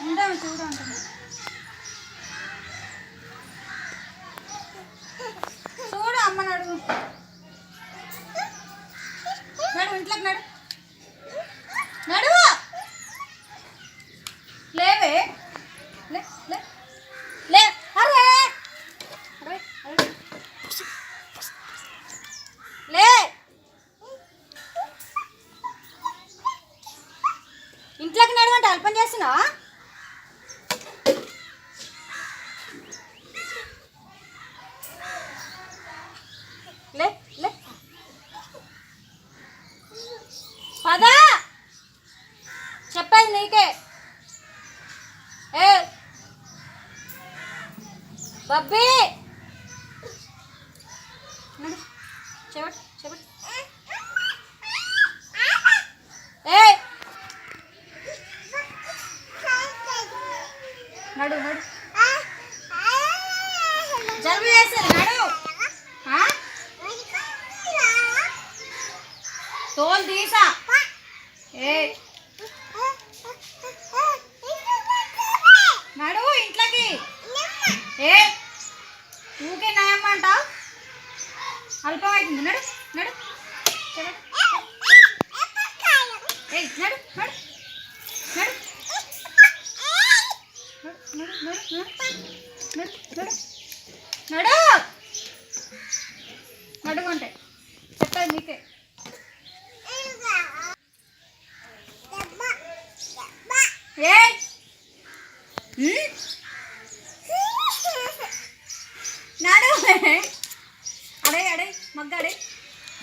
ఉండాలి చూడండి చూడు అమ్మ నడు నడు ఇంట్లోకి నడు. నడు! లేవే. లే లే. లే అరే! అరే లే! ఇంట్లోకి నడవంటే అల్పం చేస్తున్నావా లే లే పదా చెప్పేది నీకే ఏ బబ్బీ నడు చెవట్ చెవట్ ఏ నడు నడు జలుబు చేస్తుంది నడు ఆ? తోలు తీసా ఏ ఊకే నాయమ్మంట అల్పమైతుంది నడు నడు ఏ నడు నడు నడు నడు నడు నడు నడుగుంటే చెప్పాలి మీకే ఏ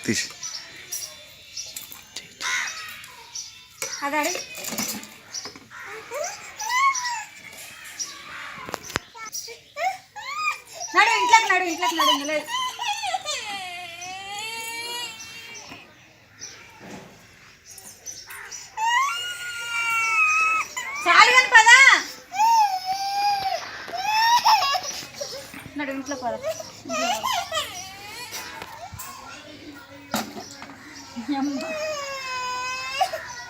తీసి. నడు ఇంట్లోకి నడు ఇంట్లోకి నడు ఇంట్లోకి ఇంట్లో పద.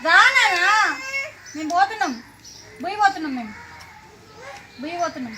రానా మేము పోతున్నాం. బుయ్యి పోతున్నాం మేము. బుయ్యి పోతున్నాం.